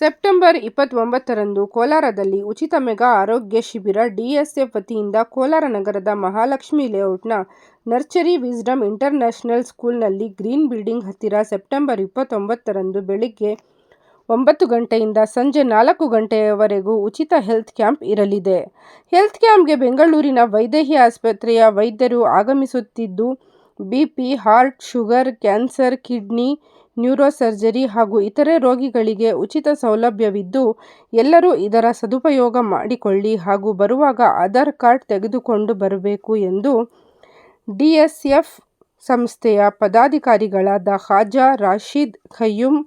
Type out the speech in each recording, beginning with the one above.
September ಇಪ್ಪತ್ತೊಂಬತ್ತರಂದು ಕೋಲಾರದಲ್ಲಿ ಉಚಿತ mega ಆರೋಗ್ಯ ಶಿಬಿರ ಡಿಎಸ್ಎಫ್ ವತಿಯಿಂದ ಕೋಲಾರ ನಗರದ ಮಹಾಲಕ್ಷ್ಮಿ ಲೇಔಟ್ನ ನರ್ಚರಿ ವಿಸ್ಡಮ್ ಇಂಟರ್ನ್ಯಾಷನಲ್ ಸ್ಕೂಲ್ನಲ್ಲಿ ಗ್ರೀನ್ ಬಿಲ್ಡಿಂಗ್ ಹತ್ತಿರ ಸೆಪ್ಟೆಂಬರ್ ಇಪ್ಪತ್ತೊಂಬತ್ತರಂದು ಬೆಳಿಗ್ಗೆ ಒಂಬತ್ತು ಗಂಟೆಯಿಂದ ಸಂಜೆ ನಾಲ್ಕು ಗಂಟೆಯವರೆಗೂ ಉಚಿತ ಹೆಲ್ತ್ ಕ್ಯಾಂಪ್ ಇರಲಿದೆ. ಹೆಲ್ತ್ ಕ್ಯಾಂಪ್ಗೆ ಬೆಂಗಳೂರಿನ ವೈದೇಹಿ ಆಸ್ಪತ್ರೆಯ ವೈದ್ಯರು ಆಗಮಿಸುತ್ತಿದ್ದು, BP, heart, sugar, cancer, kidney neuro surgery ಹಾಗೂ ಇತರೆ ರೋಗಿಗಳಿಗೆ ಉಚಿತ ಸೌಲಭ್ಯವಿದ್ದು, ಎಲ್ಲರೂ ಇದರ ಸದುಪಯೋಗ ಮಾಡಿಕೊಳ್ಳಿ ಹಾಗೂ ಬರುವಾಗ ಆಧಾರ್ ಕಾರ್ಡ್ ತೆಗೆದುಕೊಂಡು ಬರಬೇಕು ಎಂದು ಡಿಎಸ್ಎಫ್ ಸಂಸ್ಥೆಯ ಪದಾಧಿಕಾರಿಗಳಾದ ಖಾಜಾ, ರಾಶೀದ್, ಖಯ್ಯೂಮ್,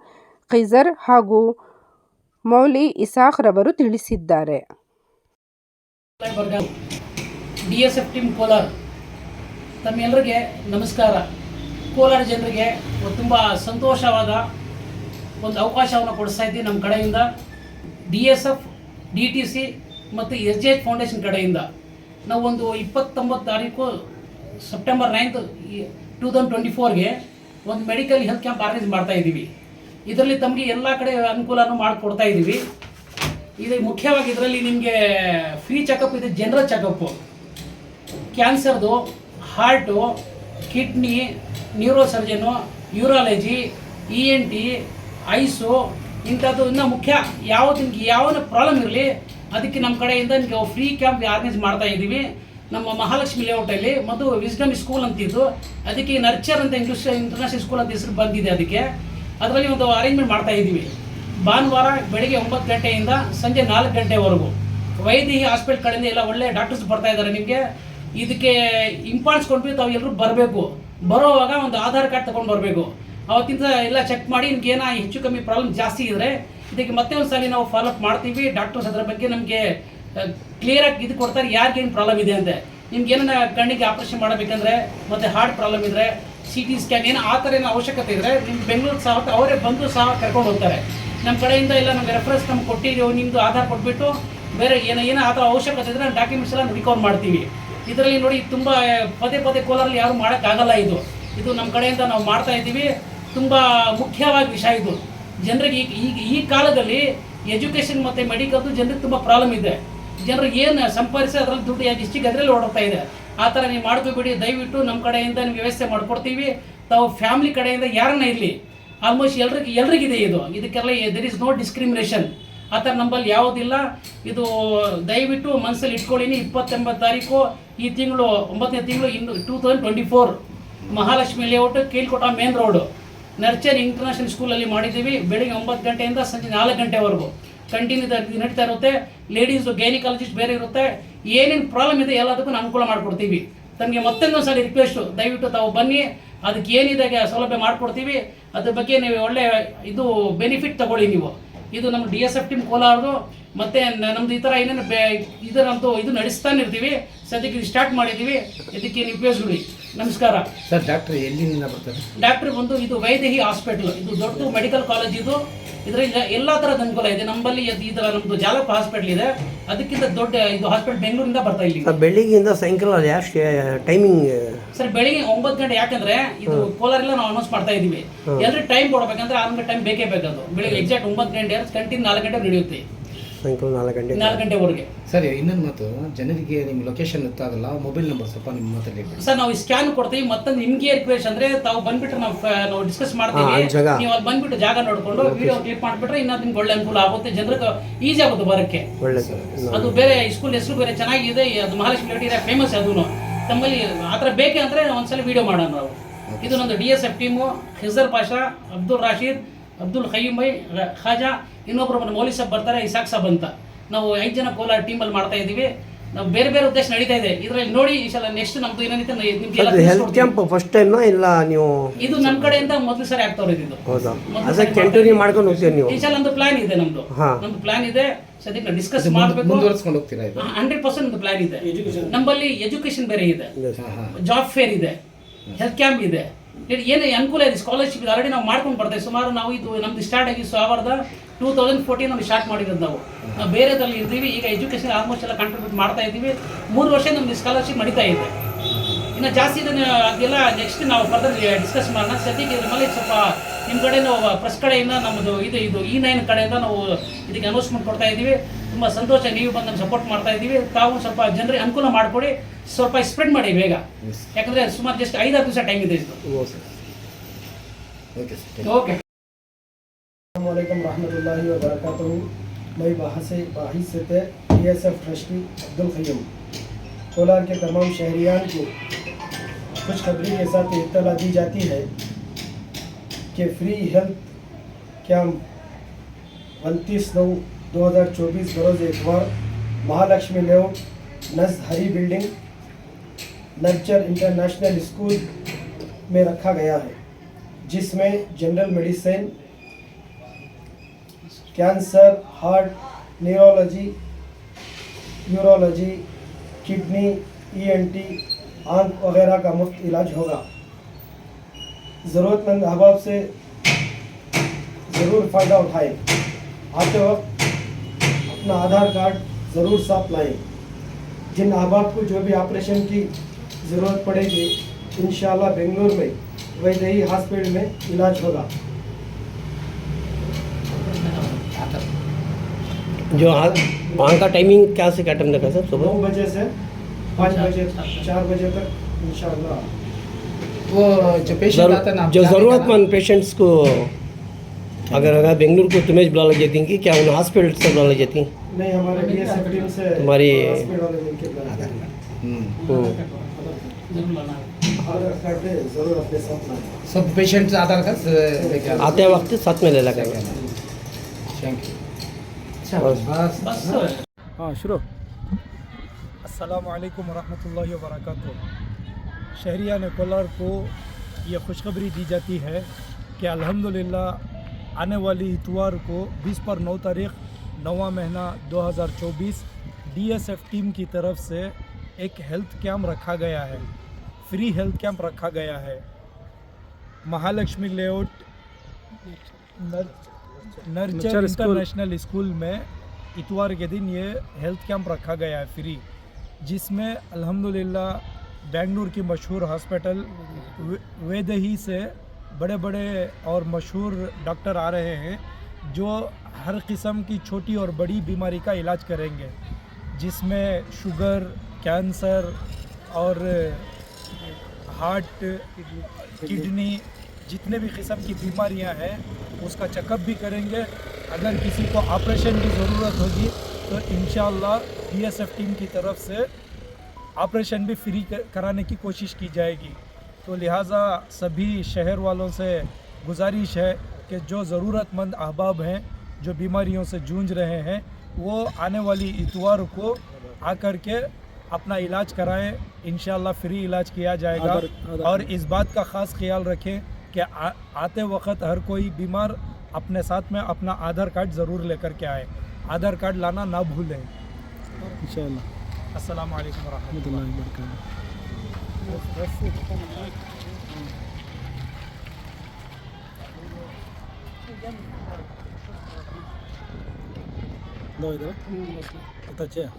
ಖೈಸರ್ ಹಾಗೂ ಮೌಲಿ ಇಸಾಕ್ ರವರು ತಿಳಿಸಿದ್ದಾರೆ. D S F team Kolar ತಮ್ಮೆಲ್ಲರಿಗೆ ನಮಸ್ಕಾರ. ಕೋಲಾರ ಜನರಿಗೆ ತುಂಬ ಸಂತೋಷವಾದ ಒಂದು ಅವಕಾಶವನ್ನು ಕೊಡಿಸ್ತಾ ಇದ್ದೀವಿ ನಮ್ಮ ಕಡೆಯಿಂದ. D S F, D T C ಮತ್ತು ಎಸ್ ಜೆ ಎಚ್ ಫೌಂಡೇಶನ್ ಕಡೆಯಿಂದ. ನಾವು ಒಂದು ಇಪ್ಪತ್ತೊಂಬತ್ತು ತಾರೀಕು September ninth two thousand twenty ಫೋರ್ಗೆ ಒಂದು ಮೆಡಿಕಲ್ ಹೆಲ್ತ್ ಕ್ಯಾಂಪ್ ಆರ್ಗನೈಸ್ ಮಾಡ್ತಾ ಇದ್ದೀವಿ. ಇದರಲ್ಲಿ ತಮಗೆ ಎಲ್ಲ ಕಡೆ ಅನುಕೂಲನೂ ಮಾಡಿಕೊಡ್ತಾ ಇದ್ದೀವಿ. ಇದು ಮುಖ್ಯವಾಗಿ ಇದರಲ್ಲಿ ನಿಮಗೆ ಫ್ರೀ ಚೆಕಪ್ ಇದೆ general checkup ಕ್ಯಾನ್ಸರ್ದು heart kidney neuro surgeon urology E N T eyes, ಇಂಥದ್ದು ಇನ್ನೂ ಮುಖ್ಯ. ಯಾವುದು ನಿಮಗೆ ಯಾವುದೇ ಪ್ರಾಬ್ಲಮ್ ಇರಲಿ, ಅದಕ್ಕೆ ನಮ್ಮ ಕಡೆಯಿಂದ ನಿಮಗೆ ಫ್ರೀ ಕ್ಯಾಂಪ್ ಆರ್ಗನೈಸ್ ಮಾಡ್ತಾ ಇದ್ದೀವಿ. ನಮ್ಮ ಮಹಾಲಕ್ಷ್ಮಿ ಲೇಔಟಲ್ಲಿ ಮತ್ತು ವಿಸ್ಡಮ್ ಸ್ಕೂಲ್ ಅಂತಿದ್ದು ಅದಕ್ಕೆ ನರ್ಚರ್ ಅಂತ ಇಂಗ್ಲೀಷ್ ಇಂಟರ್ನ್ಯಾಷನಲ್ ಸ್ಕೂಲ್ ಅಂತ ಹೆಸರು ಬಂದಿದೆ ಅದಕ್ಕೆ. ಅದರಲ್ಲಿ ಒಂದು ಅರೇಂಜ್ಮೆಂಟ್ ಮಾಡ್ತಾ ಇದ್ದೀವಿ. ಭಾನುವಾರ ಬೆಳಿಗ್ಗೆ ಒಂಬತ್ತು ಗಂಟೆಯಿಂದ ಸಂಜೆ ನಾಲ್ಕು ಗಂಟೆವರೆಗೂ. ವೈದ್ಯ ಹಾಸ್ಪಿಟಲ್ ಕಡೆಯಿಂದ ಎಲ್ಲ ಒಳ್ಳೆ ಡಾಕ್ಟರ್ಸ್ ಬರ್ತಾ ಇದ್ದಾರೆ ನಿಮಗೆ. ಇದಕ್ಕೆ ಇಂಪಾರ್ಟೆನ್ಸ್ ಕೊಟ್ಟು ತಾವು ಎಲ್ಲರೂ ಬರಬೇಕು. ಬರೋವಾಗ ಒಂದು ಆಧಾರ್ ಕಾರ್ಡ್ ತೊಗೊಂಡು ಬರಬೇಕು. ಅವತ್ತಿಂದ ಎಲ್ಲ ಚೆಕ್ ಮಾಡಿ ನಿಮ್ಗೆ ಏನೋ ಹೆಚ್ಚು ಕಮ್ಮಿ ಪ್ರಾಬ್ಲಮ್ ಜಾಸ್ತಿ ಇದ್ದರೆ ಇದಕ್ಕೆ ಮತ್ತೆ ಒಂದು ಸಲ ನಾವು ಫಾಲೋಅಪ್ ಮಾಡ್ತೀವಿ. ಡಾಕ್ಟರ್ಸ್ ಅದರ ಬಗ್ಗೆ ನಮಗೆ ಕ್ಲಿಯರಾಗಿ ಇದು ಕೊಡ್ತಾರೆ. ಯಾರಿಗೇನು ಪ್ರಾಬ್ಲಮ್ ಇದೆ ಅಂತ. ನಿಮ್ಗೆ ಏನನ್ನ ಕಣ್ಣಿಗೆ ಆಪರೇಷನ್ ಮಾಡಬೇಕಂದ್ರೆ ಮತ್ತು ಹಾರ್ಟ್ ಪ್ರಾಬ್ಲಮ್ ಇದ್ದರೆ ಸಿ ಟಿ ಸ್ಕ್ಯಾನ್ ಏನೋ ಆ ಥರ ಏನೋ ಅವಶ್ಯಕತೆ ಇದ್ದರೆ ನಿಮ್ಮ ಬೆಂಗಳೂರು ಸಹ ಅವರೇ ಬಂದು ಸಹ ಕರ್ಕೊಂಡು ಹೋಗ್ತಾರೆ. ನಮ್ಮ ಕಡೆಯಿಂದ ಎಲ್ಲ ನಮಗೆ ರೆಫರೆನ್ಸ್ ನಮ್ಗೆ ಕೊಟ್ಟಿದ್ದೀವಿ ನಿಮ್ಮದು ಆಧಾರ್ ಕೊಟ್ಬಿಟ್ಟು ಬೇರೆ ಏನೋ ಏನೋ ಆ ಥರ ಅವಶ್ಯಕತೆ ಇದ್ದರೆ ಡಾಕ್ಯುಮೆಂಟ್ಸ್ ಎಲ್ಲ ರಿಕವರ್ ಮಾಡ್ತೀವಿ. ಇದರಲ್ಲಿ ನೋಡಿ ತುಂಬ ಪದೇ ಪದೇ ಕೋಲಾರಲ್ಲಿ ಯಾರು ಮಾಡೋಕ್ಕಾಗಲ್ಲ ಇದು. ಇದು ನಮ್ಮ ಕಡೆಯಿಂದ ನಾವು ಮಾಡ್ತಾ ಇದ್ದೀವಿ. ತುಂಬ ಮುಖ್ಯವಾಗಿ ವಿಷಯ ಇದು. ಜನರಿಗೆ ಈಗ ಈ ಕಾಲದಲ್ಲಿ ಎಜುಕೇಷನ್ ಮತ್ತು ಮೆಡಿಕಲ್ದು ಜನರಿಗೆ ತುಂಬ ಪ್ರಾಬ್ಲಮ್ ಇದೆ. ಜನರಿಗೆ ಏನು ಸಂಪಾದಿಸಿ ಅದರಲ್ಲಿ ದುಡ್ಡು ಯಾವ ಡಿಸ್ಟಿಕ್ ಅದರಲ್ಲಿ ಓಡಾಡ್ತಾ ಇದೆ. ಆ ಥರ ನೀವು ಮಾಡ್ಕೋಬೇಡಿ ದಯವಿಟ್ಟು ನಮ್ಮ ಕಡೆಯಿಂದ ನಿಮ್ಗೆ ವ್ಯವಸ್ಥೆ ಮಾಡಿಕೊಡ್ತೀವಿ. ತಾವು ಫ್ಯಾಮಿಲಿ ಕಡೆಯಿಂದ ಯಾರನ್ನ ಇರಲಿ. ಆಲ್ಮೋಸ್ಟ್ ಎಲ್ರಿಗೆ, ಎಲ್ರಿಗಿದೆ ಇದು. ಇದಕ್ಕೆಲ್ಲ ದೆರ್ ಇಸ್ ನೋ ಡಿಸ್ಕ್ರಿಮಿನೇಷನ್ ಆ ಥರ ನಂಬಲ್ಲಿ ಯಾವುದಿಲ್ಲ. ಇದು ದಯವಿಟ್ಟು ಮನಸ್ಸಲ್ಲಿ ಇಟ್ಕೊಳ್ಳಿನಿ ಇಪ್ಪತ್ತೊಂಬತ್ತು ತಾರೀಕು ಈ ತಿಂಗಳು, ಒಂಬತ್ತನೇ ತಿಂಗಳು ಇನ್ನು two thousand twenty four Mahalakshmi layout Keelkote main road nurture international ಸ್ಕೂಲಲ್ಲಿ ಮಾಡಿದ್ದೀವಿ. ಬೆಳಿಗ್ಗೆ ಒಂಬತ್ತು ಗಂಟೆಯಿಂದ ಸಂಜೆ ನಾಲ್ಕು ಗಂಟೆವರೆಗೂ. ಕಂಟಿನ್ಯೂ ನಡೀತಾ ಇರುತ್ತೆ. ಲೇಡೀಸು ಗೈನಿಕಾಲಜಿಸ್ಟ್ ಬೇರೆ ಇರುತ್ತೆ. ಏನೇನು ಪ್ರಾಬ್ಲಮ್ ಇದೆ ಎಲ್ಲದಕ್ಕೂ ಅನುಕೂಲ ಮಾಡಿಕೊಡ್ತೀವಿ. ತಮಗೆ ಮತ್ತೊಂದು ಸಲ ರಿಕ್ವೆಸ್ಟು ದಯವಿಟ್ಟು ತಾವು ಬನ್ನಿ. ಅದಕ್ಕೆ ಏನಿದೆ ಸೌಲಭ್ಯ ಮಾಡಿಕೊಡ್ತೀವಿ. ಅದ್ರ ಬಗ್ಗೆ ನೀವು ಒಳ್ಳೆಯ ಇದು ಬೆನಿಫಿಟ್ ತಗೊಳ್ಳಿ ನೀವು. ಇದು ನಮ್ಮ ಡಿ ಎಸ್ ಎಫ್ ಟೀಮ್ ಕೋಲಾರದು ಮತ್ತೆ ನಮ್ದು ಈ ಥರ ಏನೇನು ಬೇ ಇದರಂತೂ ಇದು ನಡೆಸ್ತಾನೆ ಇರ್ತೀವಿ. ಸದ್ಯಕ್ಕೆ ಇದು ಸ್ಟಾರ್ಟ್ ಮಾಡಿದ್ದೀವಿ. ಇದಕ್ಕೆ ನೀವು ಉಪಯೋಗಿಸ್ಬಿಡಿ. ನಮಸ್ಕಾರ. ಸರ್ ಡಾಕ್ಟರ್ ಎಲ್ಲಿಂದ ಬರ್ತಾರೆ ಡಾಕ್ಟರ್ ಬಂದು ಇದು ವೈದೇಹಿ ಹಾಸ್ಪಿಟಲ್. ಇದು ದೊಡ್ಡ ಮೆಡಿಕಲ್ ಕಾಲೇಜ್ ಇದು. ಇದರಿಂದ ಎಲ್ಲ ಥರದ ಅನುಕೂಲ ಇದೆ. ನಮ್ಮಲ್ಲಿ ಈ ಥರ ನಮ್ಮದು ಜಾಲಪ್ಪ ಹಾಸ್ಪಿಟಲ್ ಇದೆ. ಅದಕ್ಕಿಂತ ದೊಡ್ಡ ಇದು ಹಾಸ್ಪಿಟಲ್ ಬೆಂಗಳೂರಿಂದ ಬರ್ತಾ ಇಲ್ಲಿ ಬೆಳಿಗ್ಗೆಯಿಂದ ಸಾಯಂಕಾಲ ಎಷ್ಟು ಟೈಮಿಂಗ್ ಸರ್ ಬೆಳಿಗ್ಗೆ ಒಂಬತ್ತು ಗಂಟೆ ಯಾಕಂದ್ರೆ ಇದು ಕೋಲಾರ ಎಲ್ಲ ನಾವು ಅನೌನ್ಸ್ ಮಾಡ್ತಾ ಇದೀವಿ ಎಲ್ಲರೂ ಟೈಮ್ ಕೊಡ್ಬೇಕಂದ್ರೆ ಆರು ಗಂಟೆ ಟೈಮ್ ಬೇಕೇ ಬೇಕದು ಬೆಳಿಗ್ಗೆ ಎಕ್ಸಾಕ್ಟ್ ಒಂಬತ್ತು ಗಂಟೆ ಕಂಟಿನ್ಯೂ ನಾಲ್ಕು ಗಂಟೆ ನಡೆಯುತ್ತೆ. ಸಾಯಂಕಾಲ ನಾಲ್ಕು ಗಂಟೆ ನಾಲ್ಕು ಗಂಟೆವರೆಗೆ ಸರಿ ಇನ್ನೊಂದು ಮಾತು. ಜನರಿಗೆ ನಿಮ್ಮ ಲೊಕೇಶನ್ ಗೊತ್ತಾಗಲ್ಲ ಮೊಬೈಲ್ ನಂಬರ್ ಸ್ವಲ್ಪ ನಿಮ್ಮ ಮಾತಲ್ಲಿ. ಸರ್ ನಾವು ಸ್ಕ್ಯಾನ್ ಕೊಡ್ತೀವಿ ಮತ್ತೊಂದು ನಿಮ್ಗೆ ರಿಕ್ವೆಸ್ಟ್ ಅಂದ್ರೆ ತಾವು ಬಂದ್ಬಿಟ್ರೆ ನಾವು ನಾವು ಡಿಸ್ಕಸ್ ಮಾಡ್ತೀವಿ. ಜಾಗ. ನೀವು ಅಲ್ಲಿ ಬಂದ್ಬಿಟ್ಟು ಜಾಗ ನೋಡ್ಕೊಂಡು ವಿಡಿಯೋ ಕ್ಲಿಕ್ ಮಾಡ್ಬಿಟ್ರೆ ಇನ್ನೂ ನಿಮ್ಗೆ ಒಳ್ಳೆ ಅನುಕೂಲ ಆಗುತ್ತೆ. ಜನರಿಗೆ ಈಸಿ ಆಗುತ್ತೆ ಬರಕ್ಕೆ. ಸರ್. ಅದು ಬೇರೆ ಸ್ಕೂಲ್ ಹೆಸರು ಬೇರೆ ಚೆನ್ನಾಗಿದೆ ಅದು ಮಹಾಲಕ್ಷ್ಮಿ ಇದೆ ಫೇಮಸ್ ಅದೂ. ತಮ್ಮಲ್ಲಿ ಆ ಥರ ಬೇಕೆ ಅಂದರೆ ಒಂದ್ಸಲ ವಿಡಿಯೋ ಮಾಡೋಣ ನಾವು. ಇದು ನಂದು D S F team Hizar Pasha Abdul Rasheed Abdul Khayyum by Khaja ಇನ್ನೊಬ್ಬರು ಮೌಲಿ ಸಾಬ್ ಬರ್ತಾರೆ ಇಸಾಕ್ ಸಾಬ್ ಅಂತ. ನಾವು ಐದು ಜನ ಕೋಲಾರ ಟೀಮಲ್ಲಿ ಮಾಡ್ತಾ ಇದ್ದೀವಿ. ನಾವು ಬೇರೆ ಬೇರೆ ಉದ್ದೇಶ ನಡೀತಾ ಇದೆ. ಇದರಲ್ಲಿ ನೋಡಿ ಈ ಸಲ ನೆಕ್ಸ್ಟ್ ನಮ್ದು ಹೆಲ್ತ್ ಕ್ಯಾಂಪ್ ಫಸ್ಟ್ ಟೈಮ್ ಇಲ್ಲ ನೀವು ಇದು ನಮ್ಮ ಕಡೆಯಿಂದ ಮೊದಲು ಸರಿ ಆಗ್ತಾ ಇರೋದು ಇದು. ಹೌದಾ? ಕಂಟಿನ್ಯೂ ಮಾಡ್ಕೊಂಡು ಹೋಗ್ತೀವಿ ನೀವು? ಈ ಸಲ ನಮ್ದು ಪ್ಲಾನ್ ಇದೆ ನಮ್ದು. ನಮ್ದು ಪ್ಲಾನ್ ಇದೆ. ಸದ್ಯಕ್ಕೆ ಡಿಸ್ಕಸ್ ಮಾಡಬೇಕು. ಮುಂದುವರಿಸ್ಕೊಂಡು ಹೋಗ್ತೀರಾ ಇದು? ಹಂಡ್ರೆಡ್ ಪರ್ಸೆಂಟ್ ಒಂದು ಪ್ಲಾನ್ ಇದೆ. ನಮ್ಮಲ್ಲಿ ಎಜುಕೇಶನ್ ಬೇರೆ ಇದೆ. ಜಾಬ್ ಫೇರ್ ಇದೆ. ಹೆಲ್ತ್ ಕ್ಯಾಂಪ್ ಇದು. ಏನು ಅನುಕೂಲ ಇದೆ? ಸ್ಕಾಲರ್ಶಿಪ್ ಆಲ್ರೆಡಿ ನಾವು ಮಾಡ್ಕೊಂಡು ಬರ್ತೇವೆ ಸುಮಾರು ನಾವು ಇದು ನಮ್ದು ಸ್ಟಾರ್ಟ್ ಆಗಿ ಸಾವಿರದ ಟೂ ತೌಸಂಡ್ ಫೋರ್ಟೀನ್ ನಾವು ಸ್ಟಾರ್ಟ್ ಮಾಡಿರೋದು ನಾವು. ನಾವು ಬೇರೆದಲ್ಲಿ ಇದ್ದೀವಿ. ಈಗ ಎಜುಕೇಷನ್ ಆಲ್ಮೋಸ್ಟ್ ಎಲ್ಲ ಕಾಂಟ್ರಿಬ್ಯೂಟ್ ಮಾಡ್ತಾ ಇದ್ದೀವಿ. ಮೂರು ವರ್ಷ ನಮ್ದು ಸ್ಕಾಲರ್ಶಿಪ್ ನಡೀತಾ ಇದೆ. ಇನ್ನು ಜಾಸ್ತಿ ಇದನ್ನು ಅದೆಲ್ಲ ನೆಕ್ಸ್ಟ್ ನಾವು ಫರ್ದರ್ ಡಿಸ್ಕಸ್ ಮಾಡೋಣ. ಸದ್ಯಕ್ಕೆ ಇದ್ರ ಮೇಲೆ ಸ್ವಲ್ಪ ನಿಮ್ಮ ಕಡೆಯಿಂದ ಪ್ರೆಸ್ ಕಡೆಯಿಂದ ನಮ್ಮದು ಇದು ಇದು ಈ ನೈನ್ ಕಡೆಯಿಂದ ನಾವು ಇದಕ್ಕೆ ಅನೌನ್ಸ್ಮೆಂಟ್ ಕೊಡ್ತಾ ಇದ್ದೀವಿ. ತುಂಬ ಸಂತೋಷ ನೀವು ಬಂದು ನಮ್ಗೆ ಸಪೋರ್ಟ್ ಮಾಡ್ತಾ ಇದ್ದೀವಿ ತಾವು ಸ್ವಲ್ಪ ಜನರಿಗೆ ಅನುಕೂಲ ಮಾಡಿಕೊಡಿ ಸ್ವಲ್ಪ ಸ್ಪ್ರೆಡ್ ಮಾಡಿ ಬೇಗ Yes. ಯಾಕಂದರೆ ಸುಮಾರು ಜಸ್ಟ್ ಐದಾರು ದಿವಸ ಟೈಮ್ ಇದೆ ಇದು ಓಕೆ ಸರ್ ಓಕೆ अल्लाम रहमतुल्लाहि व बरकातहू मैं बाहस बाहिसत D S F trustee Abdul Khayyum Kolar के तमाम शहरियान को खुशखबरी के साथ इत्तला दी जाती है कि फ्री हेल्थ कैम्प उनतीस नौ दो हज़ार चौबीस बरोज़ इतवार महालक्ष्मी लेआउट, नज हरी बिल्डिंग नर्चर इंटरनेशनल स्कूल में रखा गया है, जिसमें general medicine, cancer, heart, neurology, urology, kidney ENT आँख वगैरह का मुफ़्त इलाज होगा। ज़रूरतमंद अहबाब से ज़रूर फ़ायदा उठाएँ। आते वक्त अपना आधार कार्ड ज़रूर साथ लाएँ। जिन अहबाब को जो भी ऑपरेशन की ज़रूरत पड़ेगी इन बेंगलोर में वैसे ही हॉस्पिटल में इलाज होगा। जो हाँ, वहाँ का टाइमिंग क्या से क्या टाइम रखा सर सुबह? नौ बजे से पाँच अच्छा, बजे अच्छा, अच्छा। चार बजे तक इन वो जो पेशेंट आता है ना जो ज़रूरतमंद पेशेंट्स को अगर अगर बेंगलुरु को तुम्हें बुला लग जाती कि क्या उन हॉस्पिटल से बुला लग जाती नहीं हमारे डीएसएफ टीम से तुम्हारी- हॉस्पिटल वाले मिलके बुलाते हैं। हम्म। आधार कार्ड ज़रूर अपने साथ लाएँ सब पेशेंट आधार कार्ड आते आते वक्त साथ में ले लगा थैंक यू अच्छा हाँ शुरू। अस्सलाम वालेकुम रहमतुल्लाहि व बरकातुहू शहरिया ने कोलार को ये खुशखबरी दी जाती है कि अल्हम्दुलिल्लाह आने वाली इतवार को 20 पर 9 तारीख नवा महीना 2024 डीएसएफ टीम की तरफ़ से एक हेल्थ कैंप रखा गया है। फ्री हेल्थ कैंप रखा गया है। महालक्ष्मी लेआउट नर- नर्चर इंटरनेशनल स्कूल में इतवार के दिन ये हेल्थ कैंप रखा गया है फ्री जिसमें अल्हम्दुलिल्लाह बेंगलुरु की मशहूर हॉस्पिटल वेदही से बड़े बड़े और मशहूर डॉक्टर आ रहे हैं, जो हर किस्म की छोटी और बड़ी बीमारी का इलाज करेंगे, जिसमें शुगर, कैंसर और हार्ट, किडनी, जितने भी किस्म की बीमारियाँ हैं, उसका चेकअप भी करेंगे। अगर किसी को ऑपरेशन की ज़रूरत होगी तो इन बीएसएफ टीम की तरफ़ से ऑपरेशन भी फ्री कराने की कोशिश की जाएगी। तो लिहाजा सभी शहर वालों से गुजारिश है कि जो ज़रूरतमंद अहबाब हैं जो बीमारियों से जूझ रहे हैं वो आने वाली इतवार को आकर के अपना इलाज कराएँ। इन फ्री इलाज किया जाएगा। आदर, आदर, और इस बात का ख़ास ख्याल रखें कि आते वक्त हर कोई बीमार अपने साथ में अपना आधार कार्ड ज़रूर लेकर के आए। आधार कार्ड लाना ना भूलें। давай давай. Ну, Это че